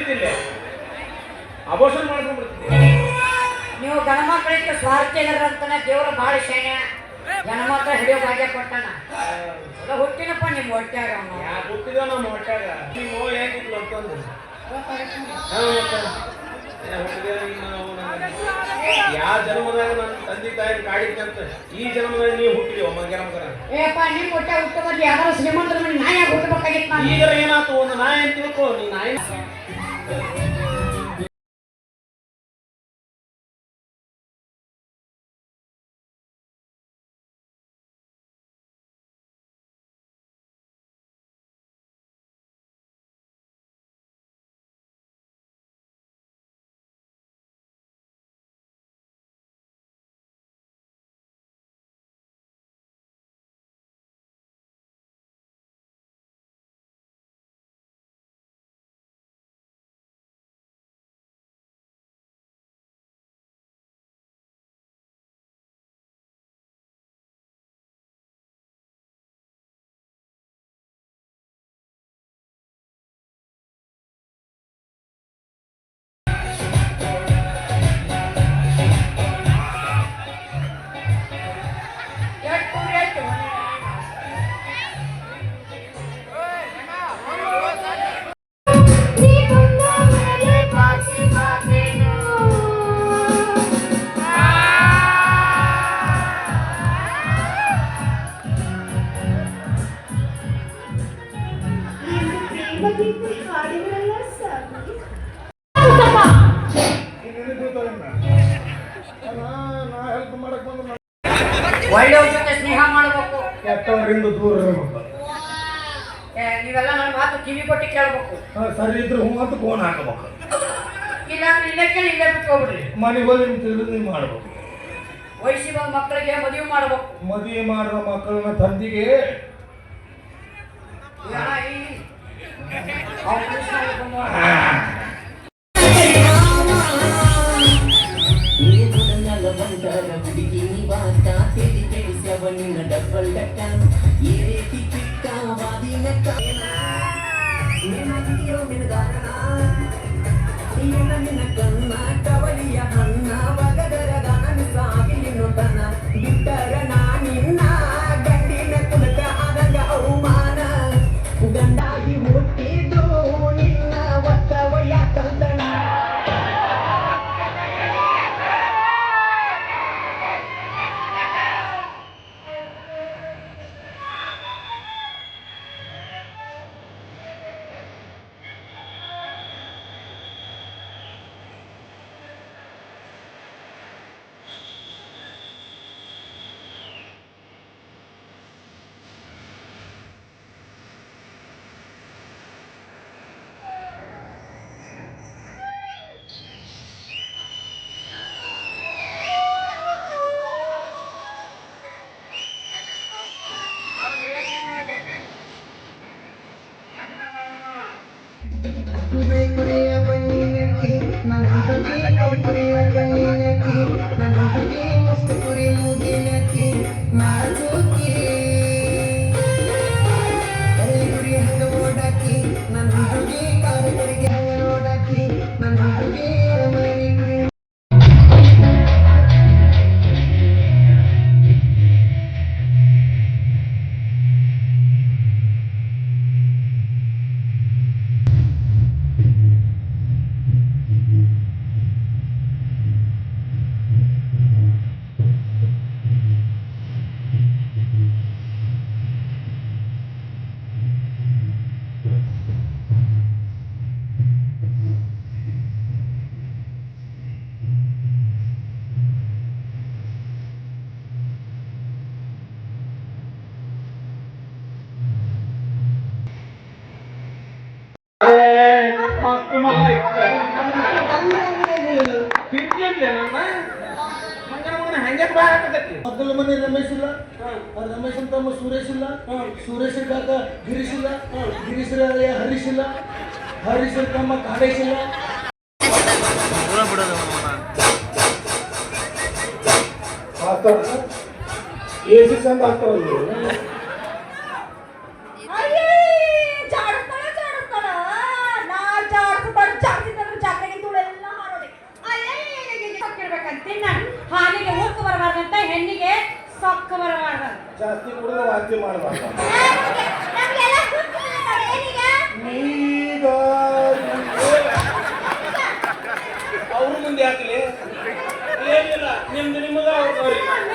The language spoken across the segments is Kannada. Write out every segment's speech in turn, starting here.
ನಡೀತಿದ್ದಿಲ್ಲ ಅಬೋಷನ್ ಮಾಡ್ಕೊಂಡ್ಬಿಡ್ತಿದ್ದೆ. ನೀವು ಗಣ ಮಕ್ಕಳಿಗೆ ಸ್ವಾರ್ಥಿ ಅಂತಾನೆ ದೇವ್ರ ಭಾಳ ಶೇಣ ಗಣ ಮಕ್ಕಳ ಹಿಡಿಯೋ ಭಾಗ್ಯ ಕೊಟ್ಟಾನ ಅದ ಹುಟ್ಟಿನಪ್ಪ ನಿಮ್ಮ ಹೊಟ್ಟ್ಯಾಗ ಹುಟ್ಟಿದ ನಮ್ಮ ಹೊಟ್ಯಾಗ. ನಿಮ್ಮ ಅವ್ವ ಹೇಗಿದ್ಲು ಅಂತಂದು. ಯಾವ ಜನ್ಮದಾಗ ನನ್ನ ತಂದೆ ತಾಯಿ ಕಾಡಿದ್ದಂತ ಈ ಜನ್ಮದಾಗ ನೀವು ಹುಟ್ಟಿದೀವ ಮಂಗ್ಯಾನ ಮಗನ ಏಪ್ಪ ನಿಮ್ಮ ಹೊಟ್ಟೆ ಹುಟ್ಟು ಬದ್ಲಿ ಯಾವ್ದಾರು ಶ್ರೀಮಂತರ ಮನೆ ನಾಯಿ ಹುಟ್ಟಬೇಕಾಗಿತ್ತು ಈಗ ಏನಾಯ್ತು? ಒಂದು ನಾಯಿ ಅಂತ ತಿಳ್ಕೊ ನೀ ನಾಯಿ. Thank you. ಕೆಟ್ಟವರಿಂದ ದೂರ ಇರ್ಬೇಕು ಏ, ನೀವೆಲ್ಲ ನನ್ನ ಮಾತು ಕಿವಿ ಕೊಟ್ಟು ಕೇಳ್ಬೇಕು. ಹಾ, ಸರಿ ಇದ್ರೆ ಹ್ಞೂ ಅಂತ ಫೋನ್ ಹಾಕಬೇಕು. ಇಲ್ಲ ಅಂದ್ರೆ ಇಲ್ಲೇ ಕೇಳಿ ಇಲ್ಲೇ ಮನೆಗೆ ಹೋಗಿ ನಿಮ್ ತಿಳಿದು ನೀವು ಮಾಡ್ಬೇಕು. ವಯಸ್ಸಿಗೆ ಬಂದ ಮಕ್ಕಳಿಗೆ ಮದುವೆ ಮಾಡ್ಬೇಕು. ಮದುವೆ ಮಾಡಿದ ಮಕ್ಕಳನ್ನ ತಂದಿಗೆ ಇಲ್ಲ, ಈ- ಅವ್ನ್ ಕೃಷ್ಣ ಹಿಡ್ಕೊಂಡು Masuki ಹಂಗೆ ಬಾಯ್ ಹಾಕತೈತಿ ಮಕ್ಕಳ ಮನೆ ರಮೇಶ್ ಇಲ್ಲ. ಆ ರಮೇಶ್ ತಮ್ಮ ಸುರೇಶ್ ಇಲ್ಲ. ಸುರೇಶ್ ಕಾಕ ಗಿರೀಶ್ ಇಲ್ಲ. ಗಿರೀಶ್ ಹರೀಶ್ ಇಲ್ಲ. ಹರೀಶ್ ತಮ್ಮ ಕಾಡೇಶ್ ಇಲ್ಲ. ಎ ಸಿ ಚಂದ ಆಗ್ತಾವಲ್ಲ ನಿಮ್ದು ನಿಮ್ಮದ ಅವ್ರದ್ದು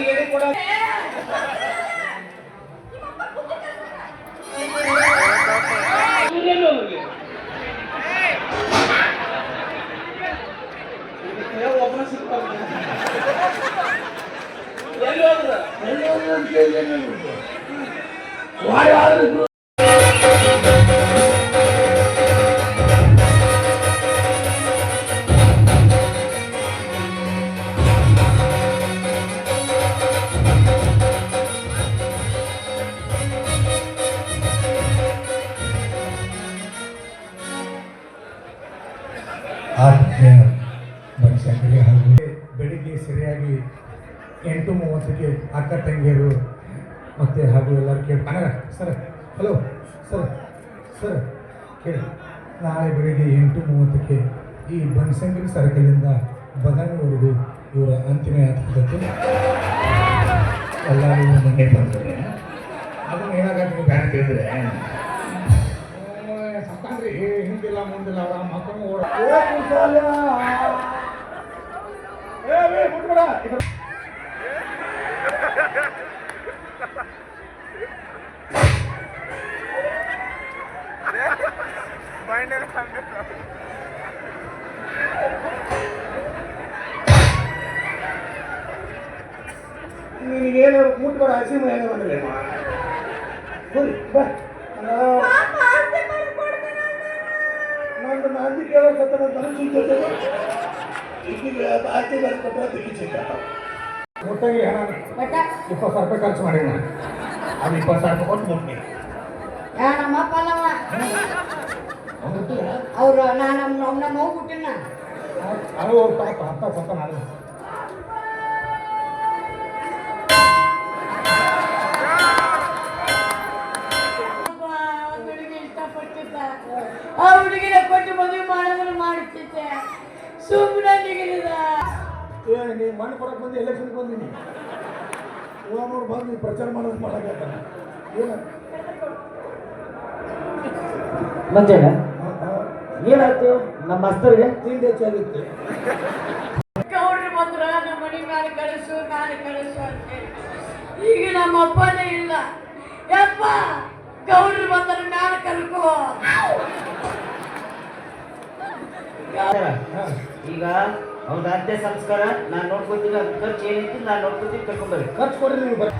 ಯಾರಿಗೆ ಕೊಡ ಇವ್ರೇನು ಅವ್ರಿಗೆ? ಇದಕ್ಕೆ ಎಂಟು ಅಕ್ಕ ತಂಗಿಯರು ಮತ್ತು ಹಾಗೂ ಎಲ್ಲರೂ ಕೇಳಿ ಕನಗ ಸರ್ ಹಲೋ ಸರ್ ಸರ್ ಕೇಳಿ. ನಾಳೆ ಬೆಳಿಗ್ಗೆ ಎಂಟು ಮೂವತ್ತಕ್ಕೆ ಈ ಬನಶಂಕರಿ ಸರ್ಕಲಿಂದ ಬದಾಮಿವರೆಗೂ ಇವರ ಅಂತಿಮ ಯಾತ್ರೆ ಎಲ್ಲರೂ ಮನೆ ಬಂದರೆ ಅದನ್ನು ನೀವು ಬ್ಯಾನ್ ಕೇಳಿದ್ರೆ ಸಾಕಂದ್ರೆ ಹಿಂದಿಲ್ಲ ಮುಂದಿಲ್ಲ ಅವರ ಮಕ್ಕಳು ಓಡ ಏ ಕುಶಾಲ. ಏ, ಏ, ಬಿಟ್ಬಿಡ. ಈ ಕಡೆ. ನಿನಗೇನು ಮುಟ್ಬೇಡ ಹಸಿ ಮೇಲೆ ಬಂದ್ರೆ ಹೋರಿ ಬಾ ನಂದು ನಂದಿ ಕೇಳೋ ಸತ್ತನ ನನಗೆ ಸಿಗ್ತದೆ ಈಗ ಆಚೆ ಬರ್ಕೊಟ್ರೆ ಅದಕ್ಕೆ ಒಟ್ಟಾಗಿ ಹಣ ಇಪ್ಪತ್ತು ಸಾವಿರ ರೂಪಾಯಿ ಖರ್ಚು ಮಾಡಿ ಅದು ಇಪ್ಪತ್ತು ಸಾವಿರ ರೂಪಾಯಿ ಕೊಟ್ಟು ಮುಟ್ಟಿ ಯಾ ನಮ್ಮ ಅವ್ರು ನಾ ನಮ್ಮ ನಮ್ಮ ನಮ್ಮ ಹುಟ್ಟಿನ ಅದು ಪಾಪ ಹತ್ತ ಸತ್ತ ನಾನು. ಆ ಹುಡುಗಿನ ಕೊಟ್ಟು ಮದುವೆ ಮಾಡಿದ್ರೆ ಮಾಡ್ತಿದ್ದೆ ಸುಮ್ಮನೆ ನಿಗಲಿದ ಏ ನೀ ಮಣ್ಣು ಕೊಡಕ್ಕೆ ಬಂದು ಎಲೆಕ್ಷನ್ಗೆ ಬಂದೀನಿ. ಓನವ್ರು ಬಂದು ಪ್ರಚಾರ ಮಾಡೋದು ಮಾಡಕ್ಕೆ ಏನು? ಮಂಜಣ್ಣ ಏನಾಯ್ತು? ನಮ್ಮ ಮಾಸ್ತರ್ಗೆ ತಿಂಡಿ ಹೆಚ್ಚಾಗಿತ್ತು ಗೌಡ್ರು ಬಂದ್ರ ನಮ್ಮ ಮನೆ ಮೇಲೆ ಕಳಿಸು ನಾನು ಕಳಿಸು ಅಂತ ಈಗ ನಮ್ಮ ಅಪ್ಪನೇ ಇಲ್ಲ. ಯಪ್ಪ ಗೌಡ್ರು ಬಂದ್ರ ಮ್ಯಾಲ ಕರ್ಕೋ. ಈಗ ಅವ್ರ ಅತ್ತೆ ಸಂಸ್ಕಾರ. ನಾನು ನೋಡ್ಕೊತೀನಿ ಅದ್ ಖರ್ಚು ಏನೈತಿ ನಾನು ನೋಡ್ಕೊತೀನಿ ಕರ್ಕೊಂಡ್ಬರ್ರಿ ಖರ್ಚು ಕೊಡ್ರಿ ನೀವು ಬರ್ರಿ.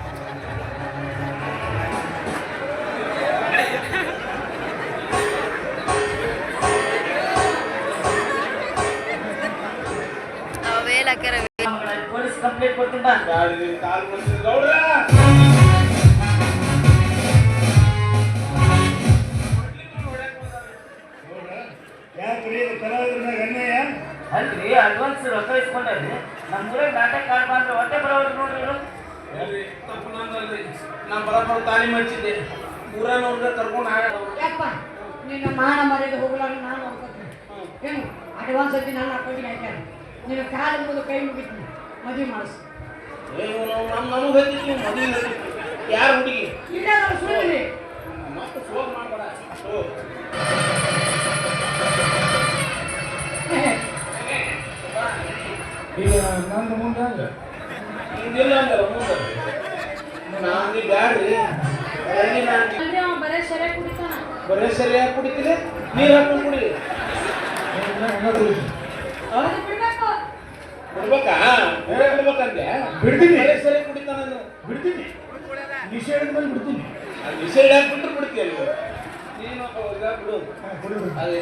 ಪೊಲೀಸ್ ಕಂಪ್ಲೇಂಟ್ ಕೊಡ್ತೀನಿ ಬಾ. ಕಾಲು ಕಾಲು ಐತಿ ಆಯ್ತಾರೆ ನೀನು ಕಾಲ ಮುಂದೆ ಕೈ ಮುಗಿತೀನಿ ಮದುವೆ ಮಾಡಿಸು. ನಮ್ಮ ನಮಗೆ ಮದುವೆ ಯಾರು ಹುಡುಗಿ? ಇಲ್ಲ ಮತ್ತೆ ಮಾಡ್ಬೇಡ. ಈಗ ನಂದು ಮುಂದೆ ಹಿಂದಿಲ್ಲ ಮುಂದೆ. ನಾನು ಬ್ಯಾಡ್ರಿ. ಬರೇ ಸರಿ ಕುಡಿತಾನ. ಬರೇ ಸರಿಯಾಗಿ ಕುಡಿತೀನಿ ನೀರು ಹಾಕೊಂಡು ಕುಡಿ. ಬಿಡ್ಬೇಕು? ಬಿಡ್ಬೇಕಂದೆ. ಬಿಡ್ತೀನಿ. ಸರಿ ಕುಡಿತಾನ ಬಿಡ್ತೀನಿ. ಹೇಳಿದ ಮೇಲೆ ಬಿಡ್ತೀನಿ. ನಿಷೇಧ ವಿಷಯ ಹಾಕ್ಬಿಟ್ರು ಬಿಡ್ತೀಯ ನೀನು? ಬಿಡು. ಅದೇ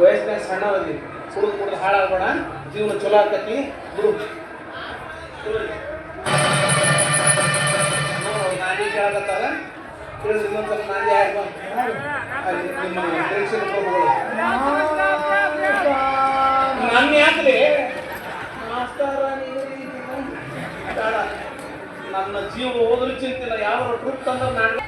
ವಯಸ್ಸಿನಾಗ ಸಣ್ಣ ಅದಿ ಕುಡಿದು ಕುಡಿದು ಹಾಳಾಗ್ಬೇಡ. ಜೀವನ ಚಲೋ ಆಗ್ತೈತಿ. ಬಿಡು. ನಾನೇ ಕೇಳಕತ್ತಾರ ತಿಳಿದು ನಾನೇ ಯಾರು ನಿಮ್ಮ ಪ್ರಭುಗಳು ನನ್ನ ಯಾಕ್ರಿ ಮಾಸ್ತಾರ ನನ್ನ ಜೀವ ಹೋದ್ರೆ ಚಿಂತಿಲ್ಲ. ಯಾವ ಟ್ರಿಪ್ ತಂದ್ರೆ ನಾನು